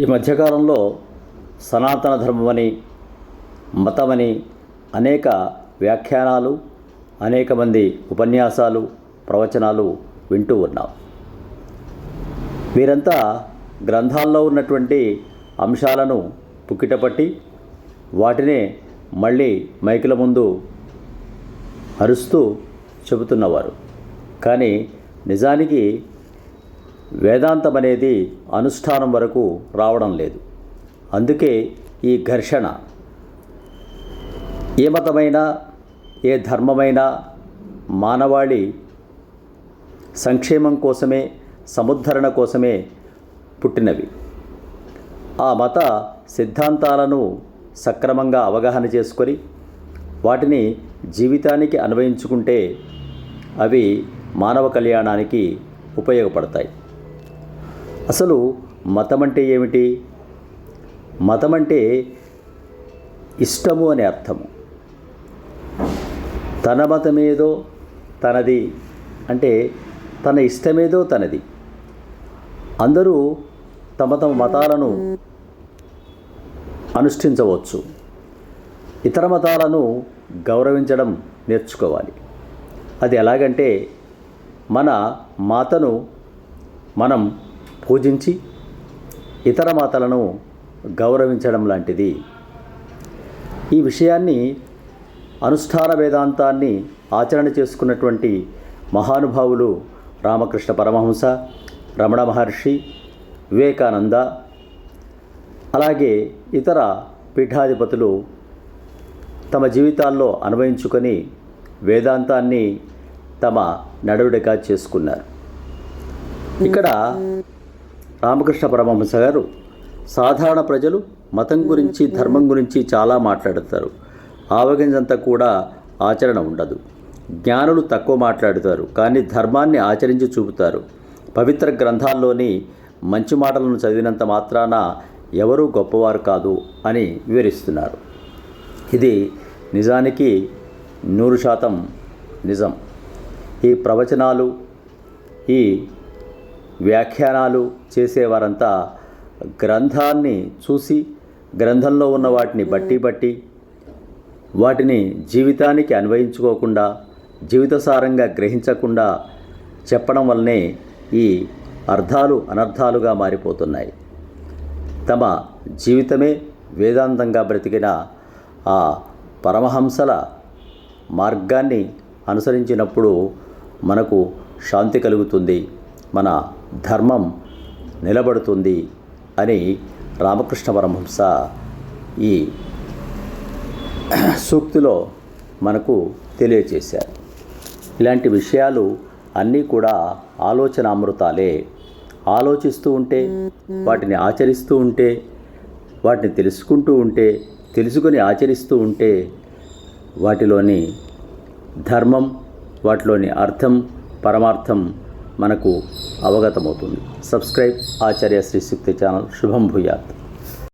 ఈ మధ్యకాలంలో సనాతన ధర్మమని మతమని అనేక వ్యాఖ్యానాలు అనేక మంది ఉపన్యాసాలు ప్రవచనాలు వింటూ ఉన్నాం. వీరంతా గ్రంథాల్లో ఉన్నటువంటి అంశాలను పుక్కిటపట్టి వాటినే మళ్ళీ మైకుల ముందు అరుస్తూ చెబుతున్నవారు. కానీ నిజానికి వేదాంతం అనేది అనుష్ఠానం వరకు రావడం లేదు. అందుకే ఈ ఘర్షణ. ఏ మతమైనా ఏ ధర్మమైనా మానవాళి సంక్షేమం కోసమే సముద్ధరణ కోసమే పుట్టినవి. ఆ మత సిద్ధాంతాలను సక్రమంగా అవగాహన చేసుకొని వాటిని జీవితానికి అన్వయించుకుంటే అవి మానవ కళ్యాణానికి ఉపయోగపడతాయి. అసలు మతం అంటే ఏమిటి? మతం అంటే ఇష్టము అనే అర్థము. తన మతమేదో తనది అంటే తన ఇష్టమేదో తనది. అందరూ తమ తమ మతాలను అనుష్ఠించవచ్చు. ఇతర మతాలను గౌరవించడం నేర్చుకోవాలి. అది ఎలాగంటే మన మాతను మనం పూజించి ఇతర మాతలను గౌరవించడం లాంటిది. ఈ విషయాన్ని అనుష్ఠాన వేదాంతాన్ని ఆచరణ చేసుకున్నటువంటి మహానుభావులు రామకృష్ణ పరమహంస రమణ మహర్షి వివేకానంద అలాగే ఇతర పీఠాధిపతులు తమ జీవితాల్లో అనుభవించుకొని వేదాంతాన్ని తమ నడవడిగా చేసుకున్నారు. ఇక్కడ రామకృష్ణ పరమహంస గారు సాధారణ ప్రజలు మతం గురించి ధర్మం గురించి చాలా మాట్లాడతారు. ఆవగింజంతా కూడా ఆచరణ ఉండదు. జ్ఞానులు తక్కువ మాట్లాడుతారు కానీ ధర్మాన్ని ఆచరించి చూపుతారు. పవిత్ర గ్రంథాల్లోని మంచి మాటలను చదివినంత మాత్రాన ఎవరూ గొప్పవారు కాదు అని వివరిస్తున్నారు. ఇది నిజానికి నూరు శాతం నిజం. ఈ ప్రవచనాలు ఈ వ్యాఖ్యానాలు చేసేవారంతా గ్రంథాన్ని చూసి గ్రంథంలో ఉన్న వాటిని బట్టి బట్టి వాటిని జీవితానికి అన్వయించుకోకుండా జీవితసారంగా గ్రహించకుండా చెప్పడం వల్లనే ఈ అర్థాలు అనర్థాలుగా మారిపోతున్నాయి. తమ జీవితమే వేదాంతంగా బ్రతికిన ఆ పరమహంసల మార్గాన్ని అనుసరించినప్పుడు మనకు శాంతి కలుగుతుంది. మన ధర్మం నిలబడుతుంది అని రామకృష్ణ పరమహంస ఈ సూక్తిలో మనకు తెలియచేశారు. ఇలాంటి విషయాలు అన్నీ కూడా ఆలోచనామృతాలే. ఆలోచిస్తూ ఉంటే వాటిని ఆచరిస్తూ ఉంటే వాటిని తెలుసుకుంటూ ఉంటే తెలుసుకొని ఆచరిస్తూ ఉంటే వాటిలోని ధర్మం వాటిలోని అర్థం పరమార్థం మనకు అవగతమవుతుంది సబ్స్క్రైబ్ ఆచార్య శ్రీ శక్తి ఛానల్ శుభం భూయాత్